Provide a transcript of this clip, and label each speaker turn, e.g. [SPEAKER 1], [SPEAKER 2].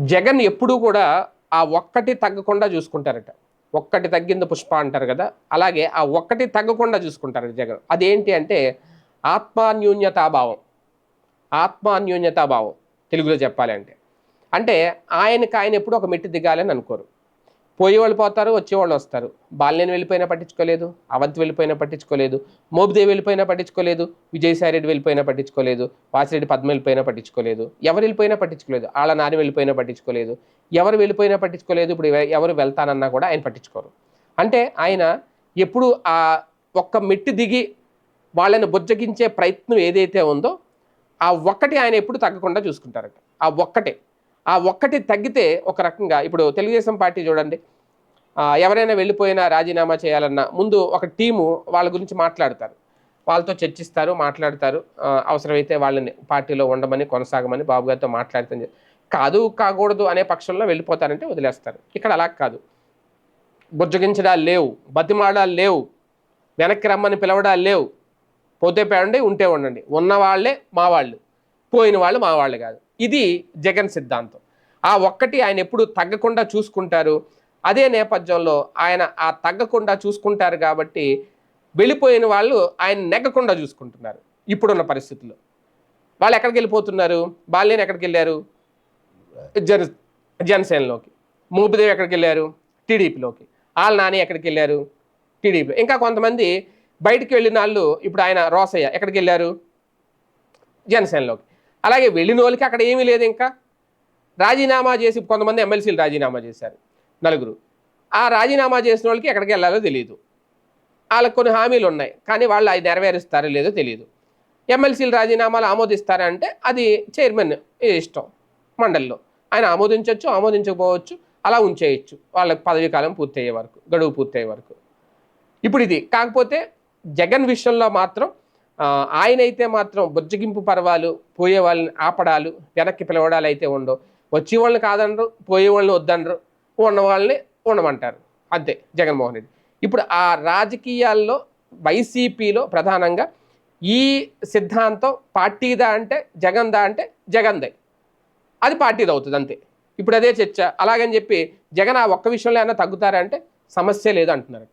[SPEAKER 1] జగన్ ఎప్పుడూ కూడా ఆ ఒక్కటి తగ్గకుండా చూసుకుంటారట. ఒక్కటి తగ్గింది పుష్ప అంటారు కదా అలాగే ఆ ఒక్కటి తగ్గకుండా చూసుకుంటారు జగన్. అదేంటి అంటే ఆత్మాన్యూన్యతాభావం ఆత్మాన్యూన్యతాభావం తెలుగులో చెప్పాలి అంటే అంటే ఆయనకి ఆయన ఎప్పుడు ఒక మెట్టు దిగాలని అనుకోరు. పోయేవాళ్ళు పోతారు వచ్చేవాళ్ళు వస్తారు. బాల్యం వెళ్ళిపోయినా పట్టించుకోలేదు అవంతి వెళ్ళిపోయినా పట్టించుకోలేదు మోబిదేవి వెళ్ళిపోయినా పట్టించుకోలేదు విజయసాయిరెడ్డి వెళ్ళిపోయినా పట్టించుకోలేదు వాసిరెడ్డి పద్మ వెళ్ళిపోయినా పట్టించుకోలేదు ఎవరు వెళ్ళిపోయినా పట్టించుకోలేదు ఆళ్ళ నాని వెళ్ళిపోయినా పట్టించుకోలేదు ఎవరు వెళ్ళిపోయినా పట్టించుకోలేదు ఇప్పుడు ఎవరు వెళ్తానన్నా కూడా ఆయన పట్టించుకోరు. అంటే ఆయన ఎప్పుడు ఆ ఒక్క మెట్టు దిగి వాళ్ళని బుజ్జగించే ప్రయత్నం ఏదైతే ఉందో ఆ ఒక్కటి ఆయన ఎప్పుడు తగ్గకుండా చూసుకుంటారట. ఆ ఒక్కటే. ఆ ఒక్కటి తగ్గితే ఒక రకంగా ఇప్పుడు తెలుగుదేశం పార్టీ చూడండి ఎవరైనా వెళ్ళిపోయినా రాజీనామా చేయాలన్నా ముందు ఒక టీము వాళ్ళ గురించి మాట్లాడతారు. వాళ్ళతో చర్చిస్తారు మాట్లాడతారు. అవసరమైతే వాళ్ళని పార్టీలో ఉండమని కొనసాగమని బాబు గారితో మాట్లాడుతుంది కాదు కాకూడదు అనే పక్షంలో వెళ్ళిపోతారంటే వదిలేస్తారు. ఇక్కడ అలా కాదు. బుజ్జగించడాలు లేవు బతిమాడాలు లేవు వెనక్కి రమ్మని పిలవడాలు లేవు. పోతే పేడండి ఉంటే ఉండండి. ఉన్న వాళ్ళే మా వాళ్ళు పోయిన వాళ్ళు మా వాళ్ళు కాదు. ఇది జగన్ సిద్ధాంతం. ఆ ఒక్కటి ఆయన ఎప్పుడు తగ్గకుండా చూసుకుంటారు. అదే నేపథ్యంలో ఆయన ఆ తగ్గకుండా చూసుకుంటారు కాబట్టి వెళ్ళిపోయిన వాళ్ళు ఆయన నెగ్గకుండా చూసుకుంటున్నారు ఇప్పుడున్న పరిస్థితుల్లో. వాళ్ళు ఎక్కడికి వెళ్ళిపోతున్నారు? బాల్యని ఎక్కడికి వెళ్ళారు? జన జనసేనలోకి. మూపిదేవి ఎక్కడికి వెళ్ళారు? టీడీపీలోకి. వాళ్ళ నాని ఎక్కడికి వెళ్ళారు? టీడీపీ. ఇంకా కొంతమంది బయటికి వెళ్ళిన వాళ్ళు ఇప్పుడు ఆయన రోసయ్య ఎక్కడికి వెళ్ళారు? జనసేనలోకి. అలాగే వెళ్ళిన వాళ్ళకి అక్కడ ఏమీ లేదు ఇంకా. రాజీనామా చేసి కొంతమంది ఎమ్మెల్సీలు రాజీనామా చేశారు నలుగురు. ఆ రాజీనామా చేసిన వాళ్ళకి ఎక్కడికి వెళ్ళాలో తెలియదు వాళ్ళకి కొన్ని హామీలు ఉన్నాయి. కానీ వాళ్ళు అవి నెరవేరుస్తారో లేదో తెలియదు ఎమ్మెల్సీలు రాజీనామాలు ఆమోదిస్తారా అంటే అది చైర్మన్ ఇష్టం మండలిలో. ఆయన ఆమోదించవచ్చు ఆమోదించకపోవచ్చు అలా ఉంచేయచ్చు. వాళ్ళకి పదవీ కాలం పూర్తయ్యే వరకు గడువు పూర్తయ్యే వరకు. ఇప్పుడు ఇది. కాకపోతే జగన్ విషయంలో మాత్రం ఆయనైతే మాత్రం బుజ్జగింపు పర్వాలు పోయే వాళ్ళని ఆపడాలు వెనక్కి పిలవడాలు అయితే ఉండవు. వచ్చే వాళ్ళని కాదనరు పోయే వాళ్ళని వద్దనరు ఉన్న వాళ్ళని ఉండమంటారు. అంతే జగన్మోహన్ రెడ్డి. ఇప్పుడు ఆ రాజకీయాల్లో వైసీపీలో ప్రధానంగా ఈ సిద్ధాంతం పార్టీదా అంటే జగన్దా అంటే జగన్దే అది పార్టీది అవుతుంది అంతే. ఇప్పుడు అదే చర్చ. అలాగని చెప్పి జగన్ ఆ ఒక్క విషయంలో ఏమైనా తగ్గుతారా అంటే సమస్య లేదు అంటున్నారట.